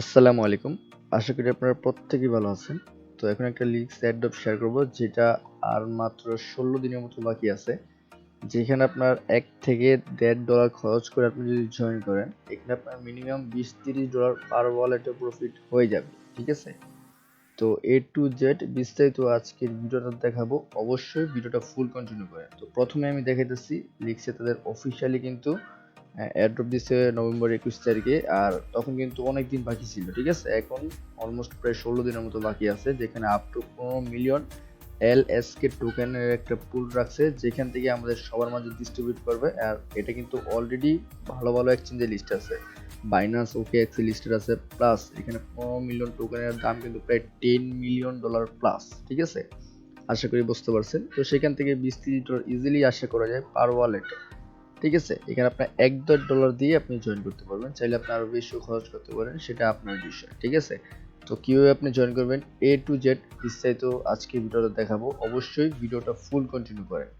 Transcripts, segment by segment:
আসসালামু আলাইকুম। আশা করি আপনারা প্রত্যেকেই ভালো আছেন। তো এখন একটা লিঙ্ক অ্যাডপ শেয়ার করব, যেটা আর মাত্র ষোলো দিনের মতো বাকি আছে। যেখানে আপনার এক থেকে দেড় ডলার খরচ করে আপনি যদি জয়েন করেন, এখানে আপনার মিনিমাম বিশ তিরিশ ডলার পার ওয়ালেটে প্রফিট হয়ে যাবে, ঠিক আছে? তো এ টু জেড বিস্তারিত আজকের ভিডিওটা দেখাবো। অবশ্যই ভিডিওটা ফুল কন্টিনিউ করেন। তো প্রথমে আমি দেখাইতেছি লিখছে তাদের অফিসিয়ালি কিন্তু অ্যাড্রপ দিচ্ছে নভেম্বর একুশ তারিখে, আর তখন কিন্তু অনেক দিন বাকি ছিল, ঠিক আছে? এখন অলমোস্ট প্রায় ষোলো দিনের মতো বাকি আছে, যেখানে আপ টু পনেরো মিলিয়ন এল এস কে টোকেনের একটা পুল রাখছে, যেখান থেকে আমাদের সবার মাঝে ডিস্ট্রিবিউট করবে, আর এটা কিন্তু অলরেডি ভালো ভালো এক্সচেঞ্জের লিস্ট আছে। বাইনান্স ওকে এক্সি লিস্টেড আছে প্লাস এখানে পনেরো মিলিয়ন টোকেনের দাম কিন্তু প্রায় টেন মিলিয়ন ডলার প্লাস ঠিক আছে? আশা করি বুঝতে পারছেন। তো সেখান থেকে বিশ ডলার ইজিলি আশা করা যায় পার ওয়ালেটে ঠিক আছে? এখানে আপনার এক দেড় ডলার দিয়ে আপনি জয়েন করতে পারবেন। চাইলে আপনি আরও বেশিও খরচ করতে পারেন, সেটা আপনার বিষয়, ঠিক আছে? তো কীভাবে আপনি জয়েন করবেন? এ টু জেড বিস্তারিত আজকে ভিডিওটা দেখাবো। অবশ্যই ভিডিওটা ফুল কন্টিনিউ করেন।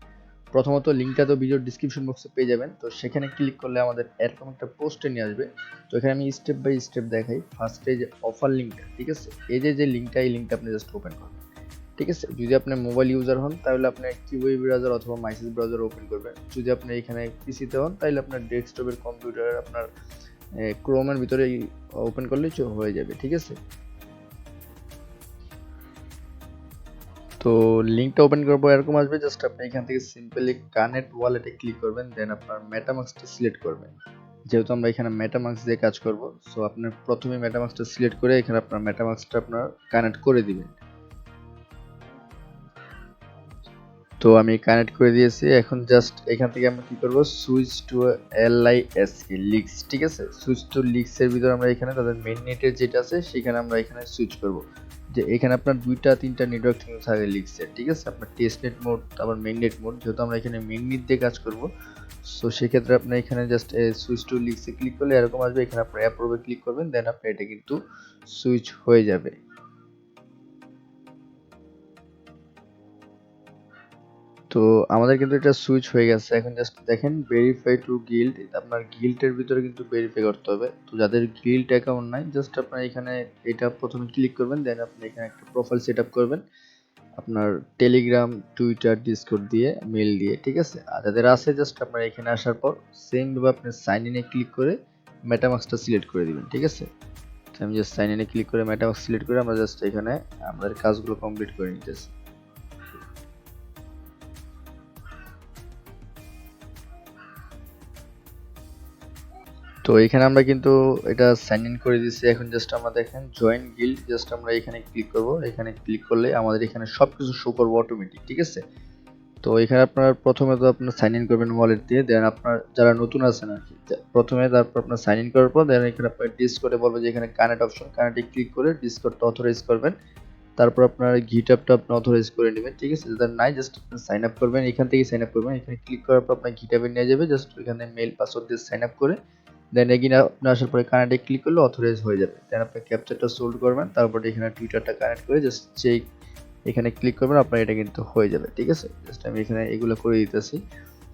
প্রথমত লিঙ্কটা তো ভিডিওর ডিসক্রিপশন বক্সে পেয়ে যাবেন। তো সেখানে ক্লিক করলে আমাদের এরকম একটা পোস্টে নিয়ে আসবে। তো এখানে আমি স্টেপ বাই স্টেপ দেখাই। ফার্স্টে যে অফার লিঙ্কটা ঠিক আছে? এই যে যে লিঙ্কটা এই লিঙ্কটা আপনি জাস্ট ওপেন করবেন। ঠিক আছে? যদি আপনি মোবাইল ইউজার হন, তাহলে আপনি কিউই ব্রাউজার অথবা মাইসেস ব্রাউজার ওপেন করবেন যদি আপনি এখানে পিসিতে হন, তাহলে আপনার ডেস্কটপের কম্পিউটার আপনার ক্রোমের ভিতরে ওপেন করলেই হয়ে যাবে, ঠিক আছে? তো লিঙ্কটা ওপেন করব, এরকম আসবে জাস্ট আপনি এখান থেকে সিম্পলি কানেক্ট ওয়ালেটে ক্লিক করবেন দেন আপনার মেটামাক্সটা সিলেক্ট করবেন। যেহেতু আমরা এখানে মেটামাক্স দিয়ে কাজ করব সো আপনার প্রথমে মেটামাক্সটা সিলেক্ট করে এখানে আপনার মেটামাক্সটা আপনার কানেক্ট করে দিবেন। তো আমি কানেক্ট করে দিয়েছি। এখন জাস্ট এখান থেকে আমরা কি করব? Switch to L I S কি লিক্স ঠিক আছে? সুইচ টু লিক্স এর ভিতরে আমরা এখানে তাদের মেইন নেটের যেটা আছে, সেখানে আমরা এখানে সুইচ করব। যে এখানে আপনার দুইটা, তিনটা নেটওয়ার্ক কিন্তু থাকে লিক্সের ঠিক আছে? আপনার টেস্ট নেট মোড আবার মেইন নেট মোড যেহেতু আমরা এখানে মেইন নেট দিয়ে কাজ করব সো সেক্ষেত্রে আপনি এখানে জাস্ট সুইচ টু লিক্সে ক্লিক করলে এরকম আসবে। এখানে আপনি অ্যাপ্রুভে ক্লিক করবেন দেন আপনি এটা কিন্তু সুইচ হয়ে যাবে। তো আমাদের কিন্তু এটা সুইচ হয়ে গেছে। এখন জাস্ট দেখেন ভেরিফাই টু গিল্ড আপনার গিল্ডের ভিতরে কিন্তু ভেরিফাই করতে হবে। তো যাদের গিল্ড অ্যাকাউন্ট নাই জাস্ট আপনার এখানে এটা প্রথমে ক্লিক করবেন দেন আপনি এখানে একটা প্রোফাইল সেট আপ করবেন। আপনার টেলিগ্রাম টুইটার ডিসকোড দিয়ে মেল দিয়ে, ঠিক আছে? আর যাদের আছে জাস্ট আপনার এখানে আসার পর সেম ভাবে আপনি সাইন ইনে ক্লিক করে মেটামাক্সটা সিলেক্ট করে দিবেন, ঠিক আছে? আমি জাস্ট সাইন ইনে ক্লিক করে মেটামাক্স সিলেক্ট করে আমরা জাস্ট এখানে আমাদের কাজগুলো কমপ্লিট করে নিতেছি। তো এখানে আমরা কিন্তু এটা সাইন ইন করে দিচ্ছি এখন জাস্ট আমরা দেখেন জয়েন গিল্ড জাস্ট আমরা এখানে ক্লিক করব। এখানে ক্লিক করলে আমাদের এখানে সব কিছু শো করব অটোমেটিক ঠিক আছে? তো এখানে আপনার প্রথমে তো আপনার সাইন ইন করবেন ওয়ালেট দিয়ে দেন আপনার যারা নতুন আছেন আর কি প্রথমে তারপর আপনার সাইন ইন করার পর দেন এখানে আপনার ডিসকোডে বলব যে এখানে কানেক্ট অপশন কানেক্টে ক্লিক করে ডিসকোডটা অথরাইজ করবেন। তারপর আপনার গিটআপটা আপনি অথরাইজ করে নেবেন, ঠিক আছে? যাদের নাই জাস্ট আপনি সাইন আপ করবেন, এখান থেকে সাইন আপ করবেন। এখানে ক্লিক করার পর আপনার গিটআপে নিয়ে যাবে জাস্ট এখানে মেল পাসওয়ার্ড দিয়ে সাইন আপ করে দেন আপনি আসার পরে কানেক্টে ক্লিক করলে অথরাইজ হয়ে যাবে। দেন আপনি ক্যাপচারটা সোল্ড করবেন, তারপর এখানে টুইটারটা কানেক্ট করে জাস্ট চেক এখানে ক্লিক করবেন, আপনার এটা কিন্তু হয়ে যাবে, ঠিক আছে? জাস্ট আমি এখানে এগুলো করে দিতেছি।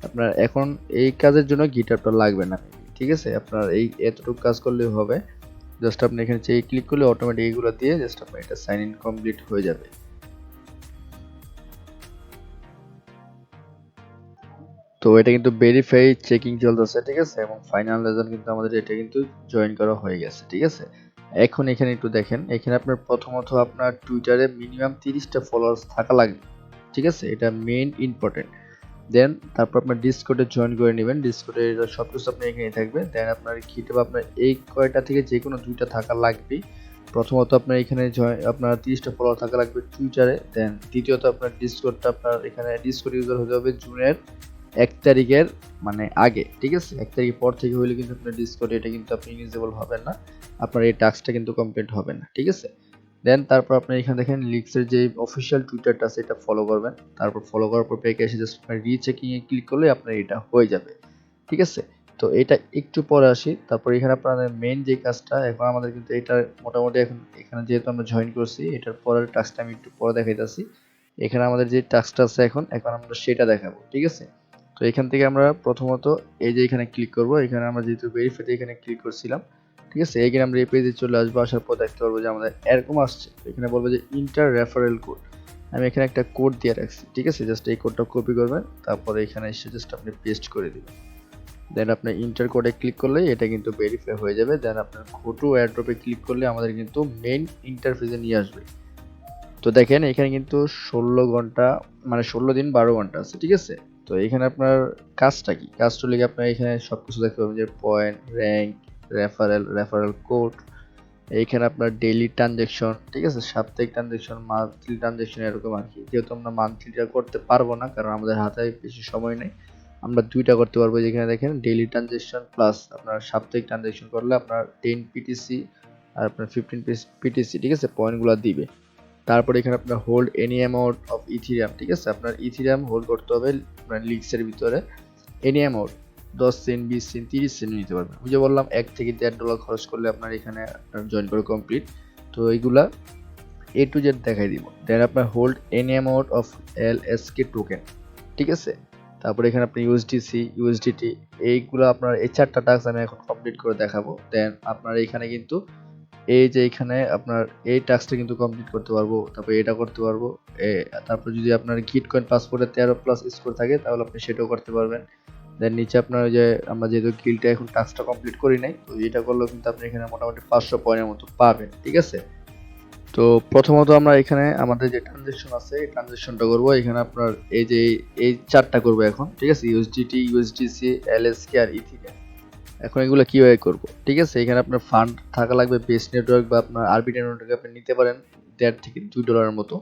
আপনার এখন এই কাজের জন্য গিটারটা লাগবে না, ঠিক আছে? আপনার এই এতটুকু কাজ করলেই হবে। জাস্ট আপনি এখানে চেক ক্লিক করলে অটোমেটিক এগুলো দিয়ে জাস্ট আপনার এটা সাইন ইন কমপ্লিট হয়ে যাবে। তো এটা কিন্তু ভেরিফাই চেকিং চলতেছে, ঠিক আছে? এবং ফাইনাল রেজাল্ট কিন্তু আমাদের এটা কিন্তু জয়েন করা হয়ে গেছে, ঠিক আছে? এখন এখানে একটু দেখেন, এখানে আপনার প্রথমত আপনার টুইটারে মিনিমাম তিরিশটা ফলোয়ার্স থাকা লাগবে, ঠিক আছে? এটা মেইন ইম্পর্টেন্ট দেন তারপর আপনার ডিসকোডে জয়েন করে নেবেন ডিসকোডে সব কিছু আপনার এখানে থাকবে। দেন আপনার কিটে আপনার এই কয়টা থেকে যে কোনো দুইটা থাকা লাগবেই। প্রথমত আপনার এখানে আপনার তিরিশটা ফলোয়ার থাকা লাগবে টুইটারে দেন দ্বিতীয়ত আপনার ডিসকোডটা আপনার এখানে ডিসকোড ইউজার হতে হবে জুনের এক তারিখের মানে আগে, ঠিক আছে? এক তারিখের পর থেকে হইলে কিন্তু আপনার ডিসকোড এটা কিন্তু আপনি ইউজেবল হবেন না। আপনার এই টাস্কটা কিন্তু কমপ্লিট হবে না, ঠিক আছে? দেন তারপর আপনি এখানে দেখেন লিক্সের যে অফিসিয়াল টুইটারটা আছে, এটা ফলো করবেন। তারপর ফলো করার পর পেকে এসে জাস্ট আপনার রিচেকিং এ ক্লিক করলে আপনার এটা হয়ে যাবে, ঠিক আছে? তো এটা একটু পরে আসি। তারপর এখানে আপনাদের মেইন যে কাজটা, এখন আমাদের কিন্তু এটা মোটামুটি এখন এখানে যেহেতু আমরা জয়েন করছি, এটার পরের টাস্কটা আমি একটু পরে দেখাইতেছি। এখানে আমাদের যে টাস্কটা আছে এখন এখন আমরা সেটা দেখাবো, ঠিক আছে? তো এখান থেকে আমরা প্রথমত এই যে এখানে ক্লিক করব, এখানে আমরা যেহেতু ভেরিফাইতে এখানে ক্লিক করছিলাম, ঠিক আছে? এখানে আমরা এই পেজে চলে আসব, আসার পর দেখতে পারব যে আমাদের এরকম আসছে। এখানে বলব যে ইন্টার রেফারেল কোড আমি এখানে একটা কোড দিয়ে রাখছি, ঠিক আছে? জাস্ট এই কোডটা কপি করবেন, তারপরে এখানে এসে জাস্ট আপনি পেস্ট করে দিবেন। দেন আপনি ইন্টার কোডে ক্লিক করলে এটা কিন্তু ভেরিফাই হয়ে যাবে। দেন আপনার ফটো এয়ারড্রপে ক্লিক করলে আমাদের কিন্তু মেইন ইন্টারফেসে নিয়ে আসবে। তো দেখেন, এখানে কিন্তু ষোলো ঘণ্টা মানে ষোলো দিন বারো ঘণ্টা আছে, ঠিক আছে? তো এখানে আপনার কাজটা কি? কাজটা লিখে আপনার এখানে সব কিছু দেখতে পাবেন যে point rank referral referral code এইখানে আপনার ডেইলি ট্রানজেকশন ঠিক আছে? সাপ্তাহিক ট্রানজেকশন মান্থলি ট্রানজেকশন এরকম আর কি। যেহেতু আমরা মান্থলিটা করতে পারব না, কারণ আমাদের হাতে বেশি সময় নেই, আমরা দুইটা করতে পারব। যেখানে দেখেন ডেইলি ট্রানজেকশন প্লাস আপনার সাপ্তাহিক ট্রানজেকশন করলে আপনার টেন পিটিসি আর আপনার ফিফটিন পিটিসি ঠিক আছে? পয়েন্টগুলো দিবে। তারপরে এখানে আপনার hold any amount of Ethereum ঠিক আছে? আপনার ইথিরিয়াম হোল্ড করতে হবে, আপনার লিগসের ভিতরে। এনি অ্যামাউন্ট দশ সেন্ট বিশ সেন্ট তিরিশ সেন্ট নিতে পারবেন। যে বললাম, এক থেকে দেড় ডলার খরচ করলে আপনার এখানে আপনার জয়েন করে কমপ্লিট তো এইগুলা এ টু জেড দেখাই দিব। দেন আপনার hold any amount of L S K token ঠিক আছে? তারপরে এখানে আপনি ইউএসডিসি ইউএসডিটি এইগুলো আপনার এই চারটা টাস্ক আমি এখন কমপ্লিট করে দেখাবো। দেন আপনার এখানে কিন্তু এই যে এখানে আপনার এই টাস্কটা কিন্তু কমপ্লিট করতে পারব, তারপর এটা করতে পারব তারপর যদি আপনার গিট কয়েন পাসপোর্টে তেরো প্লাস স্কোর থাকে, তাহলে আপনি সেটাও করতে পারবেন। দেন নিচে আপনার ওই যে আমরা যেহেতু গিলটা এখন টাস্কটা কমপ্লিট করি নাই, তো এটা করলেও কিন্তু আপনি এখানে মোটামুটি পাঁচশো পয়েন্টের মতো পাবেন, ঠিক আছে? তো প্রথমত আমরা এখানে আমাদের যে ট্রানজেকশন আছে, এই ট্রানজেকশনটা করব। এখানে আপনার এই যে এই চারটা করব এখন, ঠিক আছে? ইউএসডিটি ইউএসডিসি এলএসকে আর ইথিরিয়াম এখন এগুলো কীভাবে করব? ঠিক আছে, এখানে আপনার ফান্ড থাকা লাগবে বেস নেটওয়ার্ক বা আপনার আরবিটি নেটওয়ার্ক আপনি নিতে পারেন, দেড় থেকে দুই ডলারের মতো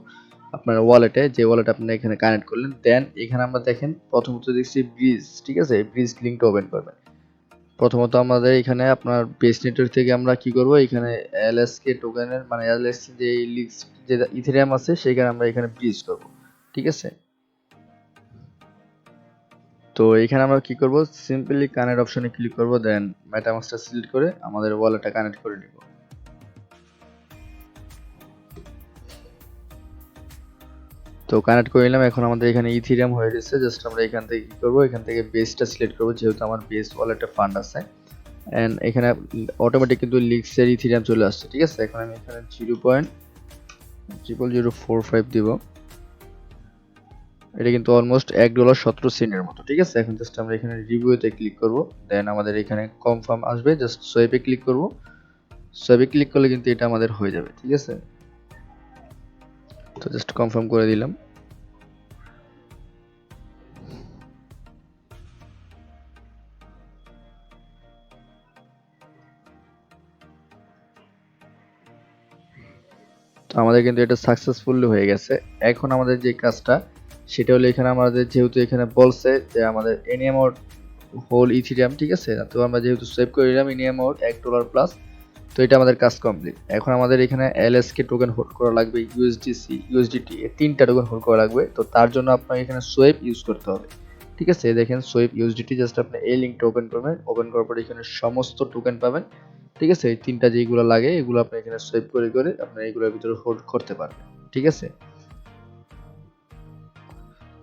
আপনার ওয়ালেটে যে ওয়ালেট আপনি এখানে কানেক্ট করলেন। দেন এখানে আমরা দেখেন, প্রথমত দেখছি ব্রিজ ঠিক আছে? ব্রিজ লিঙ্কটা ওপেন করবেন। প্রথমত আমাদের এখানে আপনার বেস নেটওয়ার্ক থেকে আমরা কি করব? এখানে এলএসকে টোকেনের মানে এলএস যে লিক্স যে ইথেরিয়াম আছে, সেখানে আমরা এখানে ব্রিজ করব। ঠিক আছে? তো এখানে আমরা কি করব? সিম্পলি কানেক্ট অপশনে ক্লিক করব দেন মেটামাস্কটা সিলেক্ট করে আমাদের ওয়ালেটটা কানেক্ট করে নিব। তো কানেক্ট করে নিলাম, এখন আমাদের এখানে ইথিরিয়াম হয়ে গেছে জাস্ট আমরা এখান থেকে কি করব? এখান থেকে বেসটা সিলেক্ট করব, যেহেতু আমার বেস ওয়ালেটে ফান্ড আছে। এন্ড এখানে অটোমেটিক কিন্তু লিক্সের ইথিরিয়াম চলে আসছে, ঠিক আছে? এখন আমি এখানে zero point triple zero four five দিব। এটা কিন্তু অলমোস্ট এক ডলার সতেরো সেন্টের মতো, ঠিক আছে? এখন জাস্ট আমরা এখানে রিভিউতে ক্লিক করব। দেন আমাদের এখানে কনফার্ম আসবে জাস্ট সোয়েপে ক্লিক করব। সোয়েপে ক্লিক করলে কিন্তু এটা আমাদের হয়ে যাবে, ঠিক আছে? তো জাস্ট কনফার্ম করে দিলাম। আমাদের কিন্তু এটা সাকসেসফুলি হয়ে গেছে। এখন আমাদের যে কাজটা সেটা হলো এখানে আমাদের যেহেতু এখানে বলছে যে আমাদের এনি অ্যামাউন্ট হোল ইথিরিয়াম ঠিক আছে? তো আমরা যেহেতু সেভ করে নিলাম এনি অ্যামাউন্ট এক ডলার প্লাস তো এটা আমাদের কাজ কমপ্লিট এখন আমাদের এখানে এল এলএসকে টোকেন হোল্ড করা লাগবে ইউএসডিসি ইউএসডিটি এই তিনটা টোকেন হোল্ড করা লাগবে। তো তার জন্য আপনাকে এখানে সোয়েপ ইউজ করতে হবে, ঠিক আছে? দেখেন সোয়েপ ইউএসডিটি জাস্ট আপনি এই লিঙ্কটা ওপেন করবেন ওপেন করার পর এখানে সমস্ত টোকেন পাবেন, ঠিক আছে? এই তিনটা যেগুলো লাগে, এগুলো আপনি এখানে সোয়েপ করে করে আপনি এগুলোর ভিতরে হোল্ড করতে পারবেন, ঠিক আছে?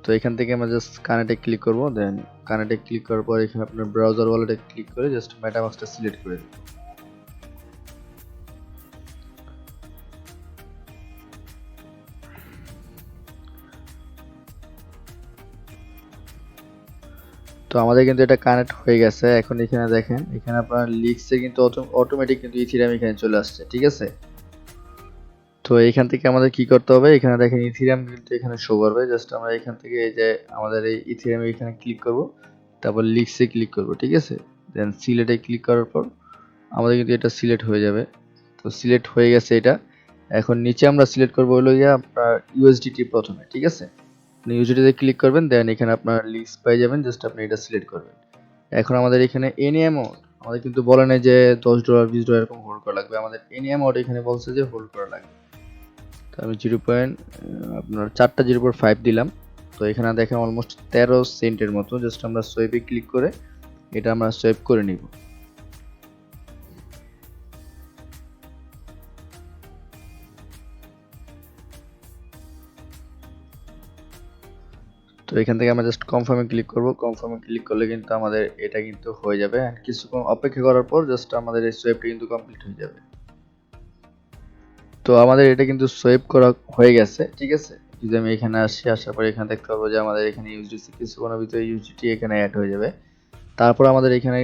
তো এখান থেকে আমরা জাস্ট কানেক্টে ক্লিক করব দেন কানেক্টে ক্লিক করার পর এখানে আপনার ব্রাউজার ওয়ালেটে ক্লিক করে জাস্ট মেটামাস্কটা সিলেক্ট করে দিন। তো আমাদের কিন্তু এটা কানেক্ট হয়ে গেছে। এখন এখানে দেখেন, এখানে আপনার লিক্সে কিন্তু অটোমেটিক কিন্তু ইথিরিয়াম এখানে চলে আসছে, ঠিক আছে? তো এখান থেকে আমাদের কি করতে হবে? এখানে দেখেন ইথিরিয়াম কিন্তু এখানে শো করবে। জাস্ট আমরা এখান থেকে এই যে আমাদের এই ইথিরিয়াম এখানে ক্লিক করব। তারপর লিক্সে ক্লিক করব, ঠিক আছে? দেন সিলেটে ক্লিক করার পর আমাদের কিন্তু এটা সিলেক্ট হয়ে যাবে। তো সিলেক্ট হয়ে গেছে এটা। এখন নিচে আমরা সিলেক্ট করব হলো গিয়ে আপনার ইউএসডিটি প্রথমে, ঠিক আছে? আপনি ইউএসডিটিতে ক্লিক করবেন দেন এখানে আপনার লিস্ট পেয়ে যাবেন। জাস্ট আপনি এটা সিলেক্ট করবেন। এখন আমাদের এখানে এনি অ্যামাউন্ট আমাদের কিন্তু বলে নেই যে দশ ডলার, বিশ ডলার এরকম হোল্ড করা লাগবে। আমাদের এনি অ্যামাউন্ট এখানে বলছে যে হোল্ড করা লাগবে। তো আমি জিরো পয়েন্ট আপনার চারটা জিরো পয়েন্ট ফাইভ দিলাম। তো এখানে দেখেন অলমোস্ট তেরো সেন্টের মতো। জাস্ট আমরা সোয়েপে ক্লিক করে এটা আমরা সোয়েপ করে নিব। তো এখান থেকে আমরা জাস্ট কনফার্মে ক্লিক করব। কনফার্মে ক্লিক করলে কিন্তু আমাদের এটা কিন্তু হয়ে যাবে। কিছুক্ষণ অপেক্ষা করার পর জাস্ট আমাদের এই সোয়েবটা কিন্তু কমপ্লিট হয়ে যাবে। তো আমাদের এটা কিন্তু সোয়েব করা হয়ে গেছে, ঠিক আছে? যদি আমি এখানে আসি, আসার পর এখানে দেখতে পাবো যে আমাদের এখানে ইউএসডিসি কোনো ভিতরে ইউএসডিটি এখানে অ্যাড হয়ে যাবে। তারপর আমাদের এখানে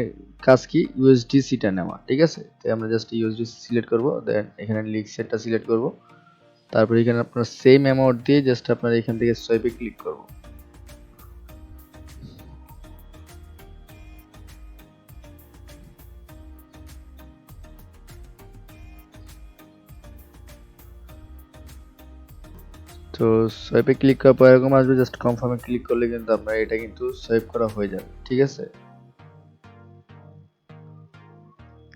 কাজ কি? ইউএসডিসিটা নেওয়া, ঠিক আছে? তো আমরা জাস্ট ইউএসডিসি সিলেক্ট করব দেন এখানে লিক সেটটা সিলেক্ট করব। তারপর এখানে আপনার সেম অ্যামাউন্ট দিয়ে জাস্ট আপনার এখান থেকে সোয়েবে ক্লিক করব। তো সোয়েপে ক্লিক করার পর এরকম আসবে জাস্ট কনফার্মে ক্লিক করলে কিন্তু আপনার এটা কিন্তু সোয়েপ করা হয়ে যাবে, ঠিক আছে?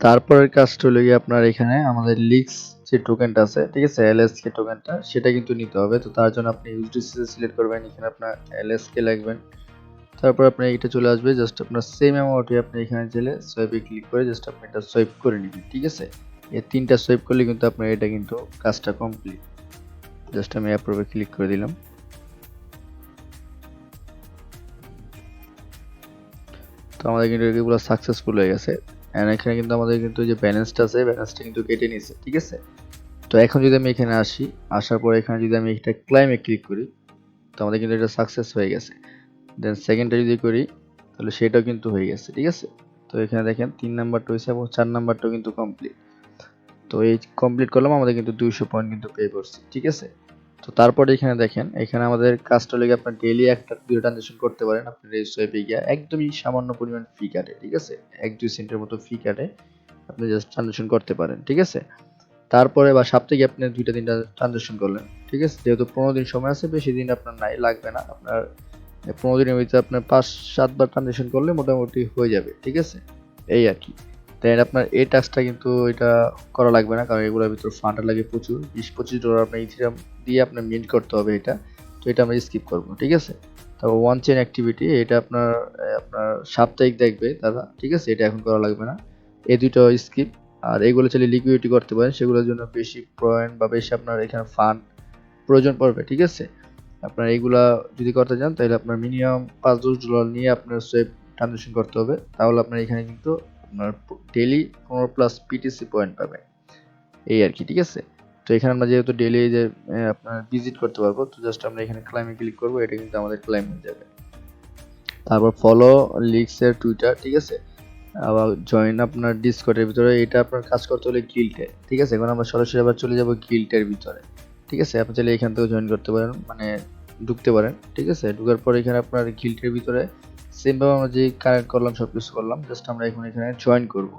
তারপরের কাজটা হলো গিয়ে আপনার এখানে আমাদের লিক্স যে টোকেনটা আছে, ঠিক আছে এল এস এলএসকে টোকেনটা সেটা কিন্তু নিতে হবে। তো তার জন্য আপনি ইউএসডিসি সিলেক্ট করবেন, এখানে আপনার এল এস এলএসকে লাগবেন তারপর আপনি এটা চলে আসবে জাস্ট আপনার সেম অ্যামাউন্টে আপনি এখানে চলে সোয়েপে ক্লিক করে জাস্ট আপনি এটা সোয়েপ করে নেবেন, ঠিক আছে? এই তিনটা সোয়েপ করলে কিন্তু আপনার এটা কিন্তু কাজটা কমপ্লিট জাস্ট আমি অ্যাপ্রুভে ক্লিক করে দিলাম। তো আমাদের কিন্তু এগুলো সাকসেসফুল হয়ে গেছে। এন্ড এখানে কিন্তু আমাদের কিন্তু যে ব্যালেন্সটা আছে ব্যালেন্সটা কিন্তু কেটে নিয়েছে ঠিক আছে? তো এখন যদি আমি এখানে আসি, আসার পর এখানে যদি আমি এটা ক্লাইমে ক্লিক করি, তো আমাদের কিন্তু এটা সাকসেস হয়ে গেছে। দেন সেকেন্ডটা যদি করি, তাহলে সেটাও কিন্তু হয়ে গেছে, ঠিক আছে? তো এখানে দেখেন, তিন নাম্বারটা হয়েছে এবং চার নাম্বারটাও কিন্তু কমপ্লিট তো এই কমপ্লিট করলাম, আমাদের কিন্তু দুইশো পয়েন্ট কিন্তু পে করছি, ঠিক আছে? তো তারপরে এখানে দেখেন, এখানে আমাদের কাজটা লেগে আপনার ডেইলি একটা দুটো ট্রানজেকশন করতে পারেন এই সোয়েপে গিয়ে একদমই সামান্য পরিমাণ ফি কাটে ঠিক আছে? এক দুই সেন্টের মতো ফি কাটে আপনি জাস্ট ট্রানজেকশন করতে পারেন, ঠিক আছে? তারপরে বা সপ্তাহে আপনি দুইটা তিনটা ট্রানজেকশন করলেন, ঠিক আছে? যেহেতু পনেরো দিন সময় আছে, বেশি দিন আপনার নাই, লাগবে না। আপনার পনেরো দিনের ভিতরে আপনার পাঁচ সাতবার ট্রানজেকশন করলে মোটামুটি হয়ে যাবে, ঠিক আছে? এই আর কি। দেন আপনার এই টাস্কটা কিন্তু এটা করা লাগবে না, কারণ এগুলোর ভিতর ফান্ড লাগে প্রচুর। বিশ পঁচিশ ডলার আপনার ইথিরাম দিয়ে আপনার মিন্ট করতে হবে এটা। তো এটা আমরা স্কিপ করব, ঠিক আছে? তারপর ওয়ান চেন অ্যাক্টিভিটি এটা আপনার আপনার সাপ্তাহিক দেখবে দাদা, ঠিক আছে? এটা এখন করা লাগবে না। এই দুটো স্কিপ আর এগুলো চাইলে লিকুইডিটি করতে পারেন, সেগুলোর জন্য বেশি পয়েন্ট বা বেশি আপনার এখানে ফান্ড প্রয়োজন পড়বে, ঠিক আছে? আপনার এইগুলা যদি করতে চান, তাহলে আপনার মিনিমাম পাঁচ দশ ডলার নিয়ে আপনার সোয়েব ট্রানজেকশন করতে হবে। তাহলে আপনার এখানে কিন্তু আপনার ডেলি পনেরো প্লাস পিটিসি পয়েন্ট পাবে এই আর কি, ঠিক আছে? তো এখানে আমরা যেহেতু ডেলি যে আপনার ভিজিট করতে পারব, তো জাস্ট আমরা এখানে ক্লাইমে ক্লিক করব, এটা কিন্তু আমাদের ক্লাইম হয়ে যাবে। তারপর ফলো লিক্সের টুইটার ঠিক আছে? আবার জয়েন আপনার ডিসকর্ডের ভিতরে, এটা আপনার কাজ করতে হলে গিল্টে ঠিক আছে? এখন আমরা সরাসরি আবার চলে যাব গিল্টের ভিতরে, ঠিক আছে? আপনি চাইলে এখান থেকে জয়েন করতে পারেন মানে ঢুকতে পারেন, ঠিক আছে? ঢুকার পর এখানে আপনার গিল্টের ভিতরে সেমভাবে আমরা যে কানেক্ট করলাম সব কিছু করলাম জাস্ট আমরা এখন এখানে জয়েন করব।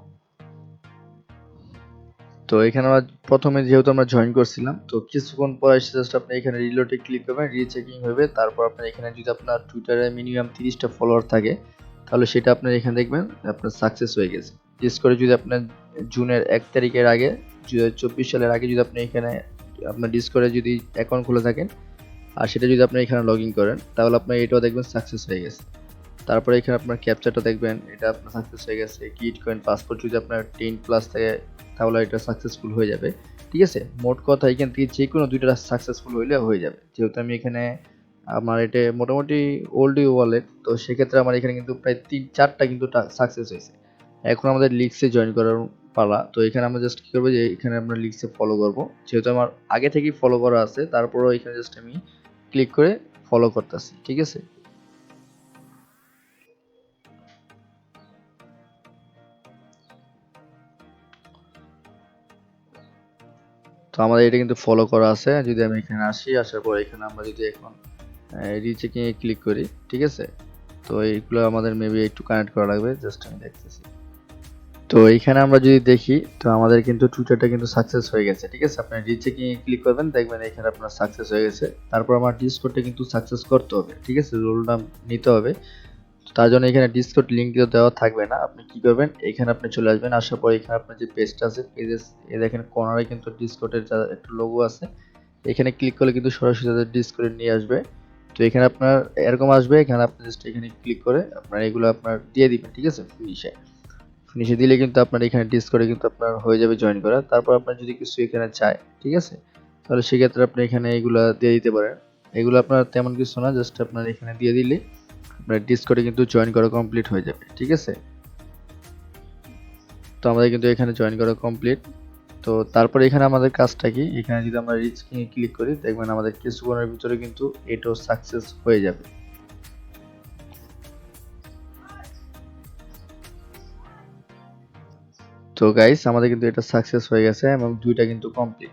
তো এখানে আমরা প্রথমে যেহেতু আমরা জয়েন করছিলাম, তো কিছুক্ষণ পর এসে জাস্ট আপনি এখানে রিলোডে ক্লিক করবেন রিচেকিং হবে, তারপর আপনার এখানে যদি আপনার টুইটারে মিনিমাম তিরিশটা ফলোয়ার থাকে, তাহলে সেটা আপনার এখানে দেখবেন, আপনার সাকসেস হয়ে গেছে। বিশেষ করে যদি আপনার জুনের এক তারিখের আগে চব্বিশ সালের আগে যদি আপনি এখানে আপনার ডিসকর্ডে যদি অ্যাকাউন্ট খুলে থাকেন, আর সেটা যদি আপনি এখানে লগ ইন করেন, তাহলে আপনার এটাও দেখবেন সাকসেস হয়ে গেছে। তারপরে এখানে আপনার ক্যাপচারটা দেখবেন, এটা আপনার সাকসেস হয়ে গেছে। কিট কয়েন পাসপোর্ট যদি আপনার টেন প্লাস থাকে তাহলে এটা সাকসেসফুল হয়ে যাবে। ঠিক আছে? মোট কথা এখান থেকে যে কোনো দুইটা সাকসেসফুল হইলে হয়ে যাবে। যেহেতু আমি এখানে আমার এটা মোটামুটি ওল্ড ওয়ালেট তো সেক্ষেত্রে আমার এখানে কিন্তু প্রায় তিন, চারটা কিন্তু সাকসেস হয়েছে। এখন আমাদের লিক্সে জয়েন করার পালা, তো এখানে আমরা জাস্ট কী করব যে, এখানে আমরা লিক্সে ফলো করব। যেহেতু আমার আগে থেকেই ফলো করা আছে, তারপরেও এখানে জাস্ট আমি ক্লিক করে ফলো করতেছি। ঠিক আছে? তো আমাদের এটা কিন্তু ফলো করা আছে। যদি আমি এখানে আসি, আসার পর এখানে আমরা যদি এখন রিচেকিং এ ক্লিক করি, ঠিক আছে? তো এইগুলো আমাদের মেবি একটু কানেক্ট করা লাগবে জাস্ট আমি দেখতেছি। তো এইখানে আমরা যদি দেখি, তো আমাদের কিন্তু টুইটারটা কিন্তু সাকসেস হয়ে গেছে, ঠিক আছে? আপনি রিচেকিং এ ক্লিক করবেন, দেখবেন এখানে আপনার সাকসেস হয়ে গেছে। তারপর আমার ডিসকোডটা কিন্তু সাকসেস করতে হবে, ঠিক আছে? রোলটা নিতে হবে। তার জন্য এখানে ডিসকোড লিঙ্ক দেওয়া থাকবে না। আপনি কি করবেন? এখানে আপনি চলে আসবেন। আসার পর এখানে আপনার যে পেজটা আছে পেজে এ দেখেন কর্নারে কিন্তু ডিসকোডের একটা লোগো আছে। এখানে ক্লিক করলে কিন্তু সরাসরি তাদের ডিসকোডে নিয়ে আসবে। তো এখানে আপনার এরকম আসবে, এখানে আপনি জাস্ট এখানে ক্লিক করে আপনার এগুলো আপনার দিয়ে দিবেন, ঠিক আছে? ফিনিশে ফিনিশে দিলে কিন্তু আপনার এখানে ডিসকোডে কিন্তু আপনার হয়ে যাবে জয়েন করা। তারপর আপনার যদি কিছু এখানে চায়, ঠিক আছে? তাহলে সেক্ষেত্রে আপনি এখানে এগুলো দিয়ে দিতে পারেন। এগুলো আপনার তেমন কিছু না জাস্ট আপনার এখানে দিয়ে দিলে আপনার ডিসকর্ডে কিন্তু জয়েন করা কমপ্লিট হয়ে যাবে, ঠিক আছে? তো আমাদের কিন্তু এখানে জয়েন করা কমপ্লিট তো তারপরে এখানে আমাদের কাজটা কি? এখানে যদি আমরা রিচ কিংয়ে ক্লিক করি, দেখবেন আমাদের কিছুক্ষণের ভিতরে কিন্তু এটাও সাকসেস হয়ে যাবে। তো গাইস আমাদের কিন্তু এটা সাকসেস হয়ে গেছে এবং দুইটা কিন্তু কমপ্লিট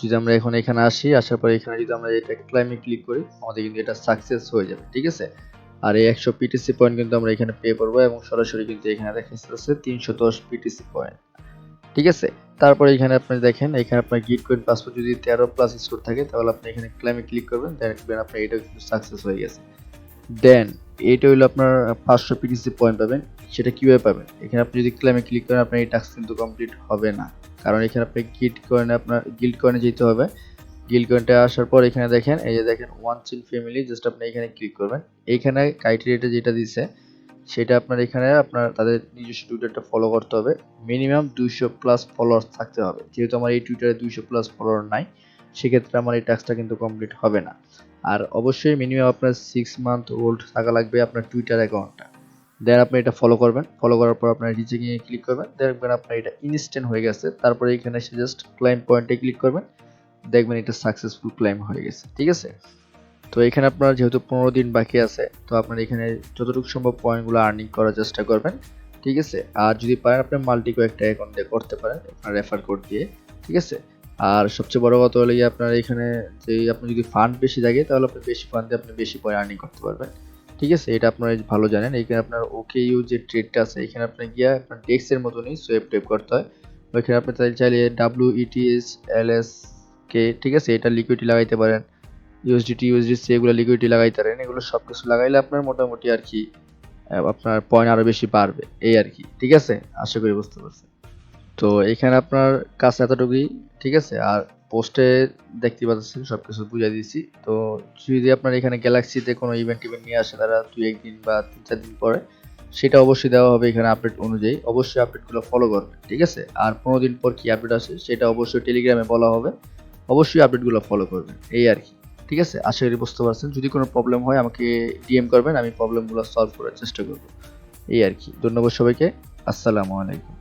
যদি আমরা এখন এখানে আসি, আসার পরে এখানে যদি আমরা এটা ক্লাইমে ক্লিক করি, আমাদের কিন্তু এটা সাকসেস হয়ে যাবে, ঠিক আছে? আর এই একশো পিটিসি পয়েন্ট কিন্তু আমরা এখানে পে করব এবং সরাসরি কিন্তু এখানে দেখা যাচ্ছে তিনশো দশ পিটিসি পয়েন্ট ঠিক আছে? তারপরে এখানে আপনি দেখেন, এখানে আপনার গিট কয়েন পাসপোর্ট যদি তেরো প্লাস স্কোর থাকে, তাহলে আপনি এখানে ক্লাইমে ক্লিক করবেন দেখবেন আপনার এটা কিন্তু সাকসেস হয়ে গেছে। দেন এইটা হলো আপনার পাঁচশো পিটিসি পয়েন্ট পাবেন, সেটা কীভাবে পাবেন? এখানে আপনি যদি ক্লেমে ক্লিক করেন, আপনার এই টাস্ক কিন্তু কমপ্লিট হবে না। কারণ এখানে আপনি গিল্ড কয়েনে আপনার গিল্ড কয়েনে যেতে হবে গিল্ড কয়েনটা আসার পর এখানে দেখেন, এই যে দেখেন ওয়ান চিন ফ্যামিলি জাস্ট আপনি এখানে ক্লিক করবেন। এইখানে ক্রাইটেরিয়াটা যেটা দিছে, সেটা আপনার এখানে আপনার তাদের নিজস্ব টুইটারটা ফলো করতে হবে। মিনিমাম দুইশো প্লাস ফলোয়ার্স থাকতে হবে। যেহেতু আমার এই টুইটারে দুইশো প্লাস ফলোয়ার নাই, সেক্ষেত্রে আমার এই টাস্কটা কিন্তু কমপ্লিট হবে না। আর অবশ্যই মিনিমাম আপনার সিক্স মান্থ ওল্ড থাকা লাগবে আপনার টুইটার অ্যাকাউন্টটা দেন আপনি এটা ফলো করবেন। ফলো করার পর আপনার রিচেকিংয়ে ক্লিক করবেন। দেখবেন আপনার এটা ইনস্ট্যান্ট হয়ে গেছে। তারপরে এখানে এসে জাস্ট ক্লাইম পয়েন্টে ক্লিক করবেন। দেখবেন এটা সাকসেসফুল ক্লাইম হয়ে গেছে, ঠিক আছে? তো এখানে আপনার যেহেতু পনেরো দিন বাকি আছে, তো আপনার এখানে যতটুকু সম্ভব পয়েন্টগুলো আর্নিং করার চেষ্টা করবেন, ঠিক আছে? আর যদি পারেন আপনি মাল্টি কয়েকটা অ্যাকাউন্ট দিয়ে করতে পারেন, আপনার রেফার কোড দিয়ে, ঠিক আছে? আর সবচেয়ে বড় কথা হলো আপনার এখানে যে আপনি যদি ফান্ড বেশি থাকে, তাহলে আপনি বেশি ফান্ড দিয়ে আপনি বেশি পয়েন্ট আর্নিং করতে পারবেন, ঠিক আছে? এটা আপনারা ভালো জানেন। এখানে আপনার ওকে ইউ যে ট্রেডটা আছে, এখানে আপনার গিয়ে আপনার ডেক্সের মতনই সোয়েব টেপ করতে হয়। ওইখানে আপনি চাইলে W ETS L S K, ঠিক আছে? এটা লিকুইডিটি লাগাইতে পারেন। ইউএসডিটি ইউএসডিসি এগুলো লিকুইডিটি লাগাইতে পারেন। এগুলো সব কিছু লাগাইলে আপনার মোটামুটি আর কি আপনার পয়েন্ট আরও বেশি বাড়বে। এই আর কি, ঠিক আছে? আশা করি বুঝতে পারছেন। তো এখানে আপনার কাজ এতটুকুই, ঠিক আছে? আর পোস্টে দেখতে পাচ্ছেন সব কিছু বুঝিয়ে দিয়েছি। তো যদি আপনার এখানে গ্যালাক্সিতে কোনো ইভেন্ট টিভেন্ট নিয়ে আসে তারা দুই, একদিন বা তিন, চার দিন পরে, সেটা অবশ্যই দেওয়া হবে এখানে আপডেট অনুযায়ী। অবশ্যই আপডেটগুলো ফলো করবে ঠিক আছে? আর পনেরো দিন পর কি আপডেট আসে, সেটা অবশ্যই টেলিগ্রামে বলা হবে। অবশ্যই আপডেটগুলো ফলো করবেন, এই আর কি। ঠিক আছে? আশা করি বুঝতে পারছেন। যদি কোনো প্রবলেম হয়, আমাকে ডিএম করবেন, আমি প্রবলেমগুলো সলভ করার চেষ্টা করব। এই আর কি। ধন্যবাদ সবাইকে। আসসালামু আলাইকুম।